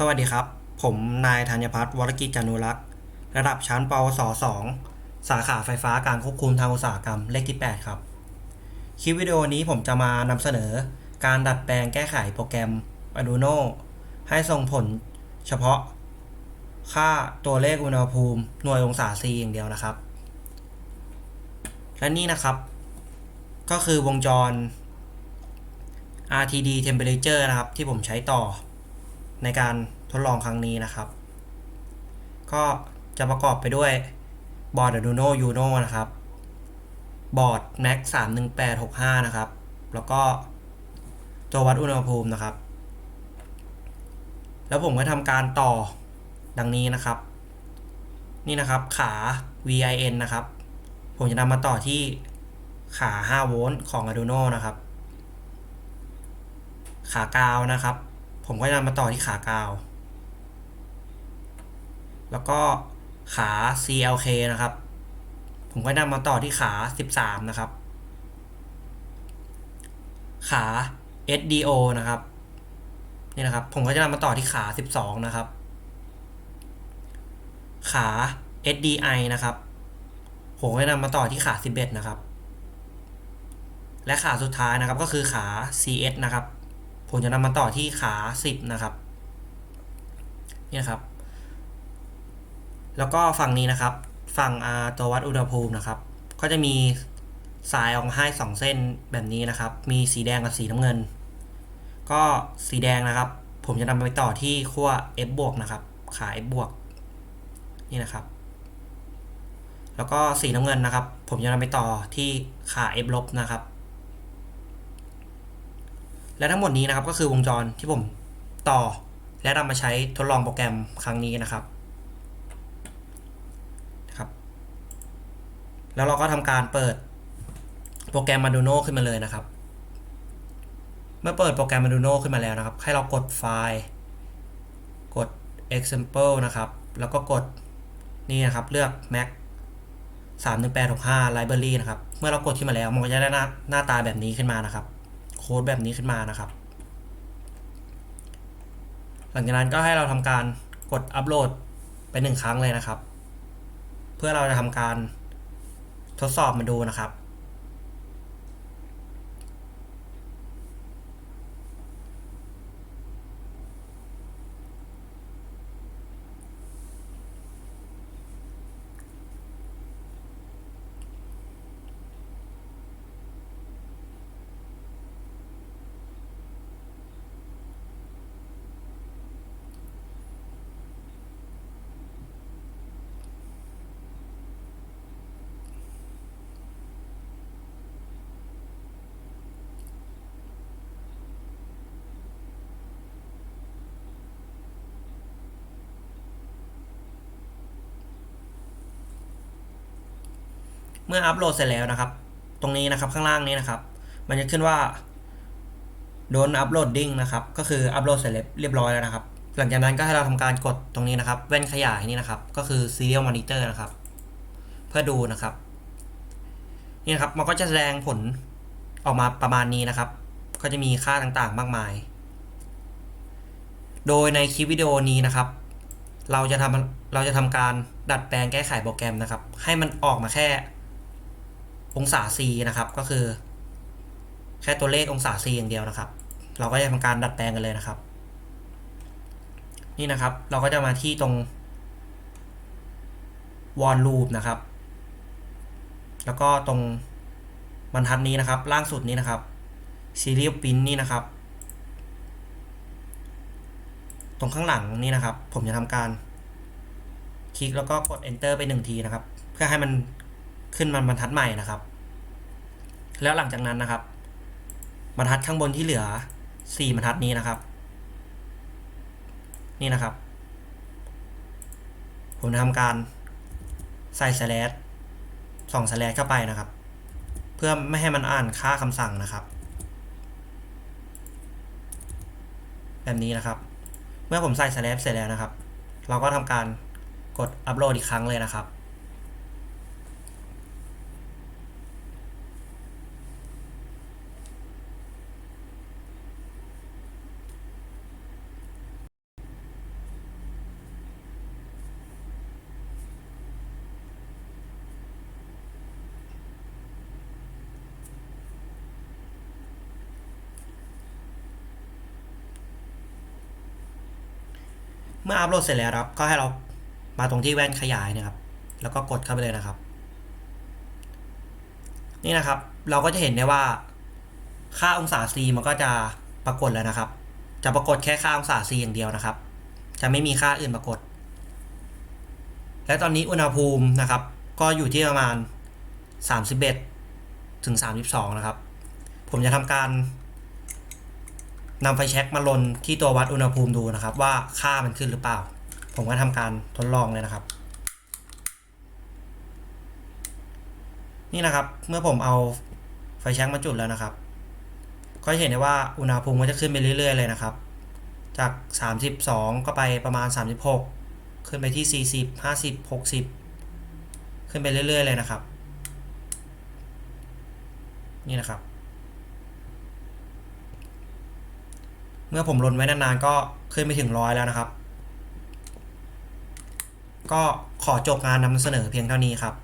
สวัสดีครับ ผมนายธัญพัฒน์วรกิจจานุรักษ์ ระดับชั้นปวส 2 สาขาไฟฟ้าการควบคุมทางอุตสาหกรรมเลขที่ 8 ครับ คลิปวิดีโอนี้ผมจะมานำเสนอการดัดแปลงแก้ไขโปรแกรม Arduino ให้ส่งผลเฉพาะ ค่าตัวเลขอุณหภูมิ หน่วยองศา C อย่างเดียวนะครับ และนี่นะครับ ก็คือวงจร RTD temperature นะครับ ที่ผมใช้ต่อ ในการทดลองครั้งนี้นะครับ ก็จะประกอบไปด้วยบอร์ด Arduino Uno นะครับ บอร์ด Max 31865 นะครับ แล้วก็ตัววัดอุณหภูมินะครับ แล้วผมก็ทำการต่อดังนี้นะครับ นี่นะครับขา VIN นะครับ ผมจะนำมาต่อที่ขา 5 โวลต์ของ Arduino นะครับ ขากาวนะครับ ผมก็จะนำมาต่อที่ขากาว แล้วก็ขา CLK นะครับ ผมก็นำมาต่อที่ขา 13 นะครับ ขา SDO นะครับ นี่นะครับ ผมก็จะนำมาต่อที่ขา 12 นะครับ ขา SDI นะครับ ผมก็จะนำมาต่อที่ขา 11 นะครับ และขาสุดท้ายนะครับก็คือขา CS นะครับ ผมจะนำมาต่อที่ขา10นะครับนี่นะครับ แล้วก็ฝั่งนี้นะครับ ฝั่งอาตัววัดอุณหภูมินะครับ ก็จะมีสายออกมาให้สองเส้นแบบนี้นะครับ มีสีแดงกับสีน้ำเงิน ก็สีแดงนะครับ ผมจะนำไปต่อที่ขั้ว F บวกนะครับ ขา F บวกนี่นะครับ แล้วก็สีน้ำเงินนะครับ ผมจะนำไปต่อที่ขา F ลบนะครับ และทั้งหมดนี้นะครับก็คือวงจรที่ผมต่อ และนำมาใช้ทดลองโปรแกรมครั้งนี้นะครับนะครับ แล้วเราก็ทำการเปิดโปรแกรม Arduino ขึ้นมาเลยนะครับ เมื่อเปิดโปรแกรม Arduino ขึ้นมาแล้วนะครับ ให้เรากดไฟล์ กด example นะครับ แล้วก็กดนี่นะครับ เลือก Mac 31865 Library นะครับ เมื่อเรากดที่มาแล้ว มันก็จะได้หน้าหน้าตาแบบนี้ขึ้นมานะครับ ค้ดแบบนี้ขึ้นมานะครับ หลังจากนั้นก็ให้เราทำการกดอัปโหลดไปหนึ่งครั้งเลยนะครับ เพื่อเราจะทำการทดสอบมาดูนะครับ เมื่ออัปโหลดเสร็จแล้วนะครับ ตรงนี้นะครับข้างล่างนี้นะครับ มันจะขึ้นว่าโดนอัปโหลดดิ้งนะครับ ก็คืออัปโหลดเสร็จเรียบร้อยแล้วนะครับ หลังจากนั้นก็ให้เราทำการกดตรงนี้นะครับแว่นขยายนี่นะครับ ก็คือ serial monitor นะครับ เพื่อดูนะครับ นี่นะครับมันก็จะแสดงผลออกมาประมาณนี้นะครับ ก็จะมีค่าต่างๆ มากมาย โดยในคลิปวิดีโอนี้นะครับ เราจะทำเราจะทำการดัดแปลงแก้ไขโปรแกรมนะครับ ให้มันออกมาแค่ องศา C นะครับ ก็คือ แค่ตัวเลของศา C อย่างเดียวนะครับ เราก็จะทำการดัดแปลงกันเลยนะครับ นี่นะครับ เราก็จะมาที่ตรง วอลลูปนะครับ แล้วก็ตรงบรรทัดนี้นะครับ ล่างสุดนี้นะครับ serial pin นี่นะครับ ตรงข้างหลังนี่นะครับ ผมจะทำการคลิกแล้วก็กด enter ไปหนึ่งทีนะครับ เพื่อให้มันขึ้นมันบรรทัดใหม่นะครับ แล้วหลังจากนั้นนะครับ บรรทัดข้างบนที่เหลือ 4 บรรทัดนี้นะครับ นี่นะครับ ผมทำการใส่สแลชสองสแลชเข้าไปนะครับ เพื่อไม่ให้มันอ่านค่าคำสั่งนะครับ แบบนี้นะครับ เมื่อผมใส่สแลชเสร็จแล้วนะครับ เราก็ทำการกดอัปโหลดอีกครั้งเลยนะครับ เมื่ออัปโหลดเสร็จแล้วครับ ก็ให้เรามาตรงที่แว่นขยายนะครับ แล้วก็กดเข้าไปเลยนะครับ นี่นะครับ เราก็จะเห็นได้ว่า ค่าองศา C มันก็จะปรากฏแล้วนะครับ จะปรากฏแค่ค่าองศา C อย่างเดียวนะครับ จะไม่มีค่าอื่นปรากฏ และตอนนี้อุณหภูมินะครับ ก็อยู่ที่ประมาณ 31 ถึง 32 นะครับ ผมจะทำการ นำไฟแช็กมาลนที่ตัววัดอุณหภูมิดูนะครับ ว่าค่ามันขึ้นหรือเปล่า ผมก็ทำการทดลองเลยนะครับ นี่นะครับ เมื่อผมเอาไฟแช็กมาจุดแล้วนะครับ ก็เห็นได้ว่าอุณหภูมิก็จะขึ้นไปเรื่อย ๆ เลยนะครับ จาก 32 ก็ไปประมาณ 36 ขึ้นไปที่ 40 50 60 ขึ้นไปเรื่อย ๆ เลยนะครับ นี่นะครับ เมื่อผมลนไว้นานๆก็ขึ้นไปถึงร้อยแล้วนะครับ ก็ขอจบงานนำเสนอเพียงเท่านี้ครับ